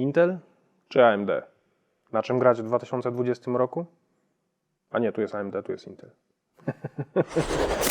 Intel czy AMD? Na czym grać w 2020 roku? A nie, tu jest AMD, tu jest Intel.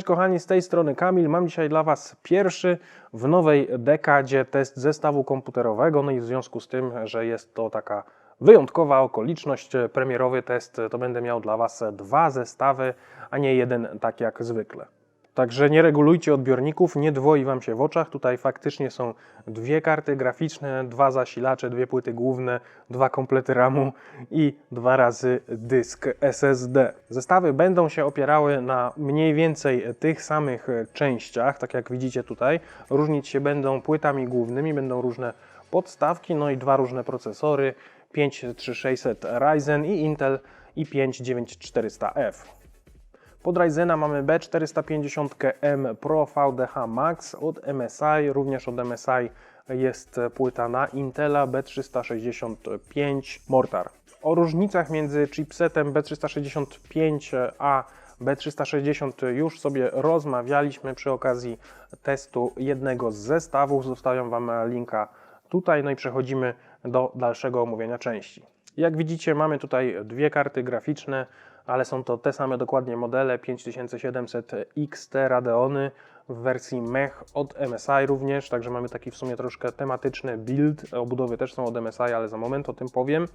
Cześć kochani, z tej strony Kamil. Mam dzisiaj dla Was pierwszy w nowej dekadzie test zestawu komputerowego. No i w związku z tym, że jest to taka wyjątkowa okoliczność, premierowy test, to będę miał dla Was dwa zestawy, a nie jeden tak jak zwykle. Także nie regulujcie odbiorników, nie dwoi Wam się w oczach. Tutaj faktycznie są dwie karty graficzne, dwa zasilacze, dwie płyty główne, dwa komplety RAMu i dwa razy dysk SSD. Zestawy będą się opierały na mniej więcej tych samych częściach, tak jak widzicie tutaj. Różnić się będą płytami głównymi, będą różne podstawki, no i dwa różne procesory 53600 Ryzen i Intel i5 9400F. Pod Ryzena mamy B450M Pro VDH Max od MSI, również od MSI jest płyta na Intela B365 Mortar. O różnicach między chipsetem B365 a B360 już sobie rozmawialiśmy przy okazji testu jednego z zestawów. Zostawiam Wam linka tutaj, no i przechodzimy do dalszego omówienia części. Jak widzicie, mamy tutaj dwie karty graficzne ale są to te same dokładnie modele 5700 XT Radeony w wersji mech od MSI również, także mamy taki w sumie troszkę tematyczny build. Obudowy też są od MSI, ale za moment o tym powiem.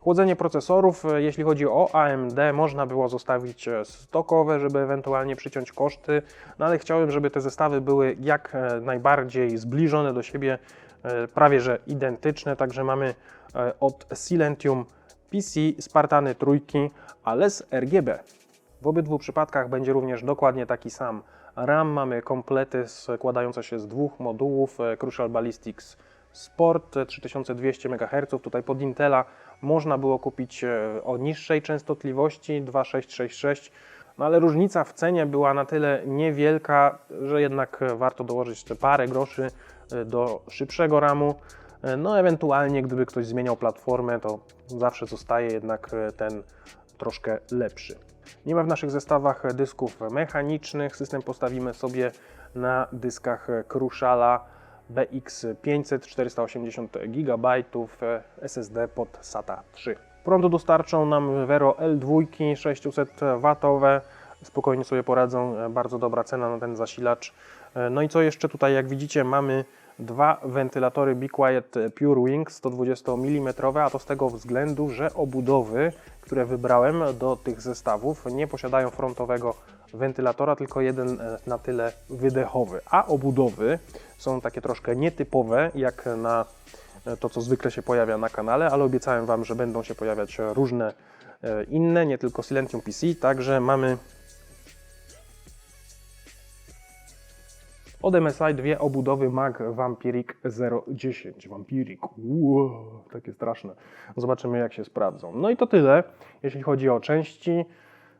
Chłodzenie procesorów, jeśli chodzi o AMD, można było zostawić stokowe, żeby ewentualnie przyciąć koszty, no ale chciałem, żeby te zestawy były jak najbardziej zbliżone do siebie, prawie że identyczne, także mamy od Silentium PC Spartany trójki, ale z RGB. W obydwu przypadkach będzie również dokładnie taki sam RAM. Mamy komplety składające się z dwóch modułów e, Crucial Ballistics Sport 3200 MHz. Tutaj pod Intela można było kupić e, o niższej częstotliwości 2666, no ale różnica w cenie była na tyle niewielka, że jednak warto dołożyć jeszcze parę groszy e, do szybszego RAMu. No ewentualnie gdyby ktoś zmieniał platformę, to zawsze zostaje jednak e, ten troszkę lepszy. Nie ma w naszych zestawach dysków mechanicznych. System postawimy sobie na dyskach Cruciala BX500 480 GB SSD pod SATA 3. Prądu dostarczą nam Vero L2 600W. Spokojnie sobie poradzą, e, bardzo dobra cena na ten zasilacz. E, no i co jeszcze tutaj, jak widzicie, mamy dwa wentylatory Be Quiet Pure Wing 120 mm, a to z tego względu, że obudowy, które wybrałem do tych zestawów nie posiadają frontowego wentylatora, tylko jeden e, na tyle wydechowy, a obudowy są takie troszkę nietypowe, jak na e, to, co zwykle się pojawia na kanale, ale obiecałem Wam, że będą się pojawiać różne e, inne, nie tylko Silentium PC, także mamy Od MSI dwie obudowy Mag Vampiric 010. Vampiric, takie straszne. Zobaczymy jak się sprawdzą. No i to tyle, jeśli chodzi o części.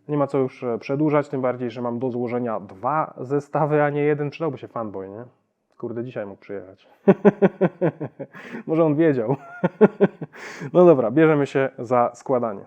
Nie ma co już e, przedłużać, tym bardziej, że mam do złożenia dwa zestawy, a nie jeden. Przydałby się fanboy, nie? Kurde, dzisiaj mógł przyjechać. Może on wiedział. no dobra, bierzemy się za składanie.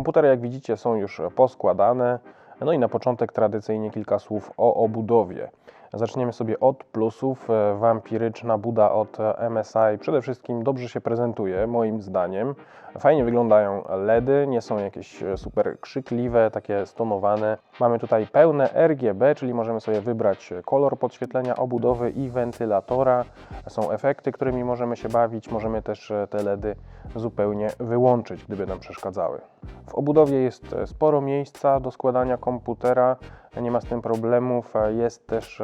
Komputery, jak widzicie, są już poskładane. No i na początek tradycyjnie kilka słów o obudowie. Zaczniemy sobie od plusów. E, Wampiryczna Buda od e, MSI przede wszystkim dobrze się prezentuje, moim zdaniem. Fajnie wyglądają LEDy, nie są jakieś e, super krzykliwe, takie stonowane. Mamy tutaj pełne RGB, czyli możemy sobie wybrać kolor podświetlenia obudowy i wentylatora. Są efekty, którymi możemy się bawić. Możemy też te LEDy zupełnie wyłączyć, gdyby nam przeszkadzały. W obudowie jest sporo miejsca do składania komputera, nie ma z tym problemów. Jest też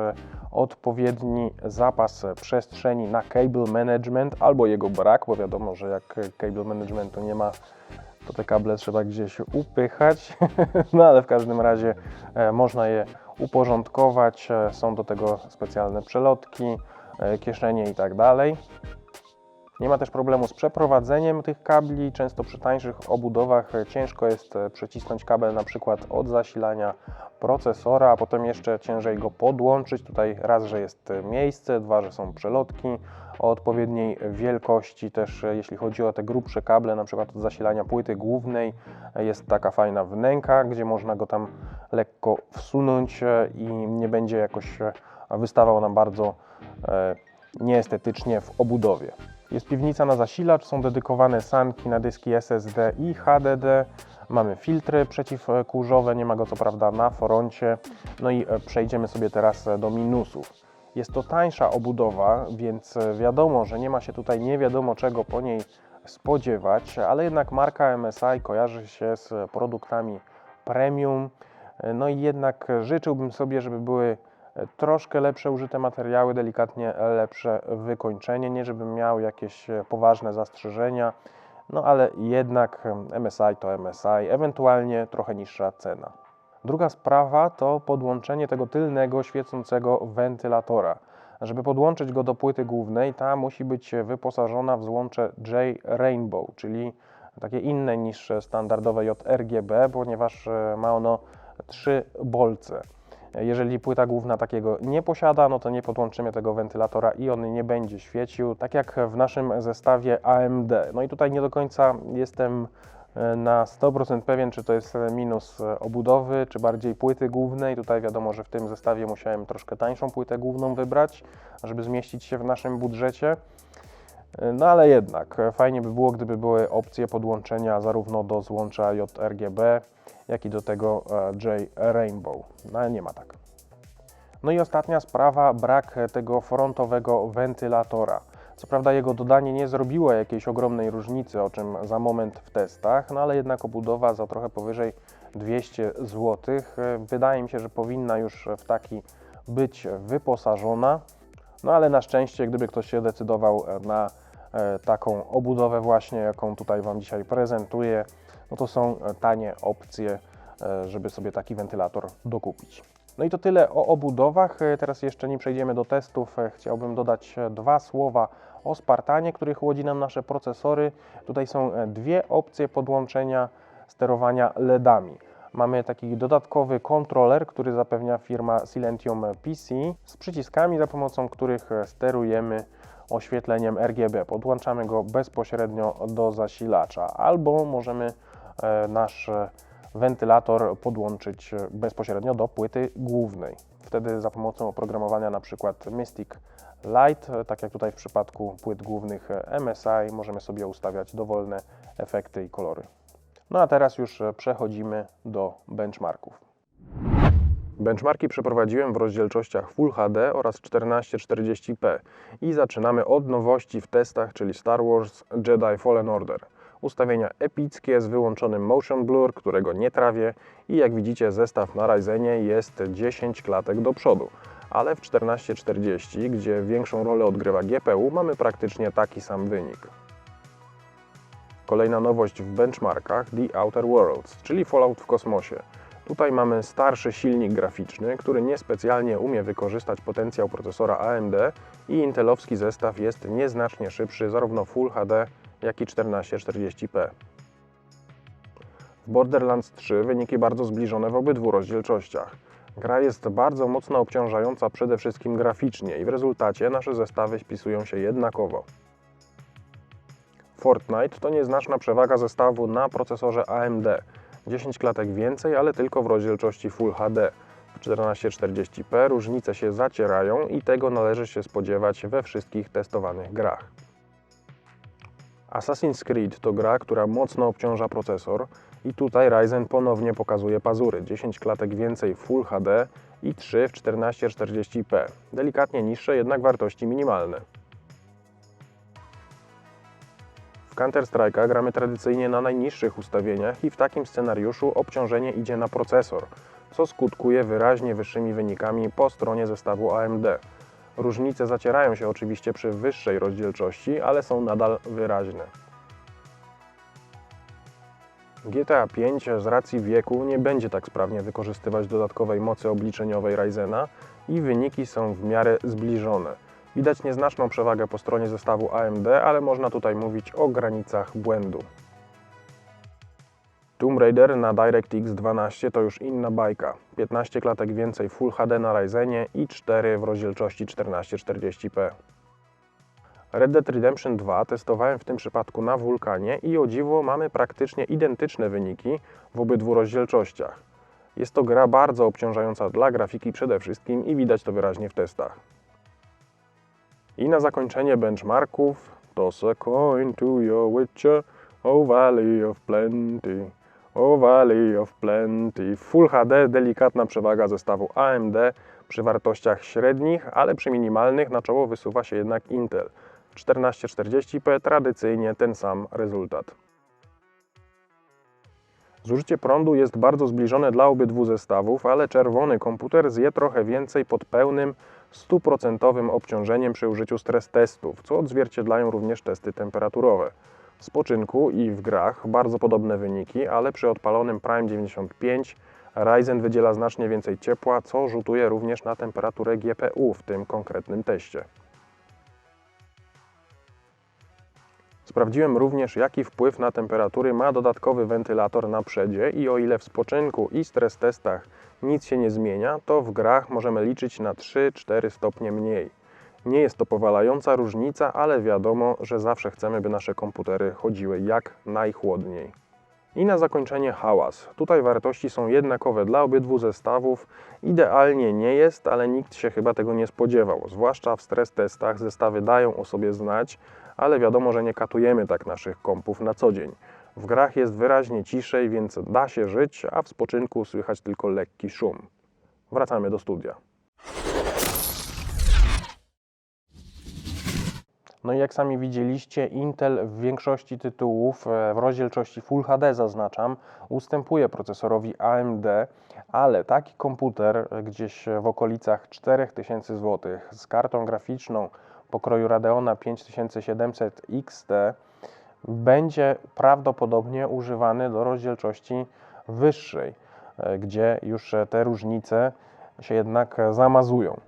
odpowiedni zapas przestrzeni na cable management albo jego brak, bo wiadomo, że jak cable managementu nie ma, to te kable trzeba gdzieś upychać, no ale w każdym razie e, można je uporządkować, e, są do tego specjalne przelotki, e, kieszenie i tak dalej. Nie ma też problemu z przeprowadzeniem tych kabli. Często przy tańszych obudowach ciężko jest przecisnąć kabel na przykład od zasilania procesora, a potem jeszcze ciężej go podłączyć. Tutaj raz, że jest miejsce, dwa, że są przelotki o odpowiedniej wielkości. Też jeśli chodzi o te grubsze kable, na przykład od zasilania płyty głównej, jest taka fajna wnęka, gdzie można go tam lekko wsunąć i nie będzie jakoś wystawał nam bardzo e, nieestetycznie w obudowie. Jest piwnica na zasilacz, są dedykowane sanki na dyski SSD i HDD. Mamy filtry przeciwkurzowe, nie ma go co prawda na froncie. No i e, przejdziemy sobie teraz e, do minusów. Jest to tańsza obudowa, więc e, wiadomo, że nie ma się tutaj nie wiadomo czego po niej spodziewać, ale jednak marka MSI kojarzy się z produktami premium. No i jednak życzyłbym sobie, żeby były troszkę lepsze użyte materiały, delikatnie lepsze wykończenie, nie żebym miał jakieś poważne zastrzeżenia, no ale jednak MSI to MSI, ewentualnie trochę niższa cena. Druga sprawa to podłączenie tego tylnego świecącego wentylatora. Żeby podłączyć go do płyty głównej, ta musi być wyposażona w złącze J-Rainbow, czyli takie inne niż standardowe JRGB, ponieważ e, ma ono trzy bolce. Jeżeli płyta główna takiego nie posiada, no to nie podłączymy tego wentylatora i on nie będzie świecił, tak jak w naszym zestawie AMD. No i tutaj nie do końca jestem e, na 100% pewien, czy to jest minus obudowy, czy bardziej płyty głównej. Tutaj wiadomo, że w tym zestawie musiałem troszkę tańszą płytę główną wybrać, żeby zmieścić się w naszym budżecie. E, no ale jednak fajnie by było, gdyby były opcje podłączenia zarówno do złącza JRGB, jak i do tego e, J Rainbow. No ale nie ma tak. No i ostatnia sprawa, brak tego frontowego wentylatora. Co prawda jego dodanie nie zrobiło jakiejś ogromnej różnicy, o czym za moment w testach, no ale jednak obudowa za trochę powyżej 200 zł. Wydaje mi się, że powinna już w taki być wyposażona. No ale na szczęście, gdyby ktoś się decydował na e, taką obudowę właśnie, jaką tutaj Wam dzisiaj prezentuję, no to są e, tanie opcje, e, żeby sobie taki wentylator dokupić. No i to tyle o obudowach. E, teraz jeszcze nim przejdziemy do testów, chciałbym dodać dwa słowa o Spartanie, który chłodzi nam nasze procesory. Tutaj są dwie opcje podłączenia sterowania LEDami. Mamy taki dodatkowy kontroler, który zapewnia firma Silentium PC z przyciskami, za pomocą których sterujemy oświetleniem RGB. Podłączamy go bezpośrednio do zasilacza albo możemy E, nasz e, wentylator podłączyć bezpośrednio do płyty głównej. Wtedy za pomocą oprogramowania przykład Mystic Light, tak jak tutaj w przypadku płyt głównych MSI, możemy sobie ustawiać dowolne efekty i kolory. No a teraz już przechodzimy do benchmarków. Benchmarki przeprowadziłem w rozdzielczościach Full HD oraz 1440p i zaczynamy od nowości w testach, czyli Star Wars Jedi Fallen Order ustawienia epickie z wyłączonym motion blur, którego nie trawię i jak widzicie zestaw na Ryzenie jest 10 klatek do przodu. Ale w 1440, gdzie większą rolę odgrywa GPU, mamy praktycznie taki sam wynik. Kolejna nowość w benchmarkach The Outer Worlds, czyli Fallout w kosmosie. Tutaj mamy starszy silnik graficzny, który niespecjalnie umie wykorzystać potencjał procesora AMD i intelowski zestaw jest nieznacznie szybszy zarówno Full HD, jak i 1440p. W Borderlands 3 wyniki bardzo zbliżone w obydwu rozdzielczościach. Gra jest bardzo mocno obciążająca przede wszystkim graficznie i w rezultacie nasze zestawy spisują się jednakowo. Fortnite to nieznaczna przewaga zestawu na procesorze AMD. 10 klatek więcej, ale tylko w rozdzielczości Full HD. W 1440p różnice się zacierają i tego należy się spodziewać we wszystkich testowanych grach. Assassin's Creed to gra, która mocno obciąża procesor i tutaj Ryzen ponownie pokazuje pazury. 10 klatek więcej w Full HD i 3 w 1440p. Delikatnie niższe, jednak wartości minimalne. W Counter-Strike'a gramy tradycyjnie na najniższych ustawieniach i w takim scenariuszu obciążenie idzie na procesor, co skutkuje wyraźnie wyższymi wynikami po stronie zestawu AMD. Różnice zacierają się oczywiście przy wyższej rozdzielczości, ale są nadal wyraźne. GTA 5 z racji wieku nie będzie tak sprawnie wykorzystywać dodatkowej mocy obliczeniowej Ryzena i wyniki są w miarę zbliżone. Widać nieznaczną przewagę po stronie zestawu AMD, ale można tutaj mówić o granicach błędu. Tomb Raider na DirectX 12 to już inna bajka. 15 klatek więcej Full HD na Ryzenie i 4 w rozdzielczości 1440p. Red Dead Redemption 2 testowałem w tym przypadku na Vulkanie i o dziwo mamy praktycznie identyczne wyniki w obydwu rozdzielczościach. Jest to gra bardzo obciążająca dla grafiki przede wszystkim i widać to wyraźnie w testach. I na zakończenie benchmarków Toss a coin to your witcher, O Valley of Plenty, O Valley of Plenty. Full HD, delikatna przewaga zestawu AMD przy wartościach średnich, ale przy minimalnych na czoło wysuwa się jednak Intel. 1440p tradycyjnie ten sam rezultat. Zużycie prądu jest bardzo zbliżone dla obydwu zestawów, ale czerwony komputer zje trochę więcej pod pełnym, stuprocentowym obciążeniem przy użyciu stres testów, co odzwierciedlają również testy temperaturowe. W spoczynku i w grach bardzo podobne wyniki, ale przy odpalonym Prime 95 Ryzen wydziela znacznie więcej ciepła, co rzutuje również na temperaturę GPU w tym konkretnym teście. Sprawdziłem również, jaki wpływ na temperatury ma dodatkowy wentylator na przedzie i o ile w spoczynku i stres testach nic się nie zmienia, to w grach możemy liczyć na 3-4 stopnie mniej. Nie jest to powalająca różnica, ale wiadomo, że zawsze chcemy, by nasze komputery chodziły jak najchłodniej. I na zakończenie hałas. Tutaj wartości są jednakowe dla obydwu zestawów. Idealnie nie jest, ale nikt się chyba tego nie spodziewał. Zwłaszcza w stres testach zestawy dają o sobie znać, ale wiadomo, że nie katujemy tak naszych kompów na co dzień. W grach jest wyraźnie ciszej, więc da się żyć, a w spoczynku słychać tylko lekki szum. Wracamy do studia. No i jak sami widzieliście, Intel w większości tytułów e, w rozdzielczości Full HD zaznaczam, ustępuje procesorowi AMD, ale taki komputer gdzieś w okolicach 4000 zł z kartą graficzną pokroju Radeona 5700 XT będzie prawdopodobnie używany do rozdzielczości wyższej, e, gdzie już te różnice się jednak zamazują.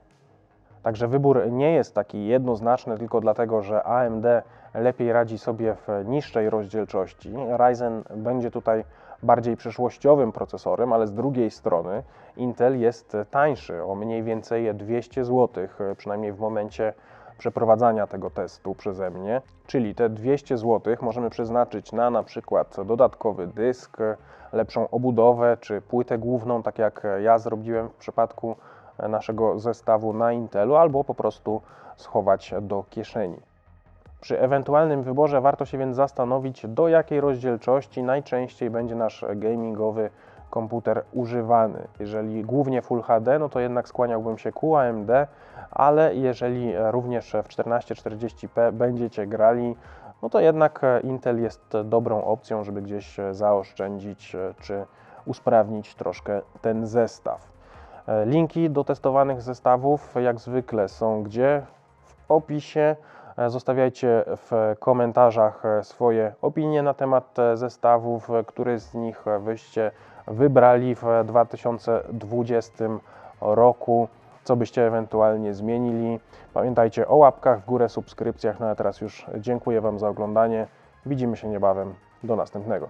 Także wybór nie jest taki jednoznaczny tylko dlatego, że AMD lepiej radzi sobie w niższej rozdzielczości. Ryzen będzie tutaj bardziej przyszłościowym procesorem, ale z drugiej strony Intel jest tańszy o mniej więcej 200 zł, przynajmniej w momencie przeprowadzania tego testu przeze mnie. Czyli te 200 zł możemy przeznaczyć na na przykład dodatkowy dysk, lepszą obudowę czy płytę główną, tak jak ja zrobiłem w przypadku naszego zestawu na Intelu, albo po prostu schować do kieszeni. Przy ewentualnym wyborze warto się więc zastanowić, do jakiej rozdzielczości najczęściej będzie nasz gamingowy komputer używany. Jeżeli głównie Full HD, no to jednak skłaniałbym się ku AMD, ale jeżeli również w 1440p będziecie grali, no to jednak Intel jest dobrą opcją, żeby gdzieś zaoszczędzić czy usprawnić troszkę ten zestaw. Linki do testowanych zestawów, jak zwykle, są gdzie? W opisie. E, zostawiajcie w komentarzach e, swoje opinie na temat zestawów, który z nich wyście wybrali w 2020 roku, co byście ewentualnie zmienili. Pamiętajcie o łapkach w górę, subskrypcjach. No a teraz już dziękuję Wam za oglądanie. Widzimy się niebawem. Do następnego.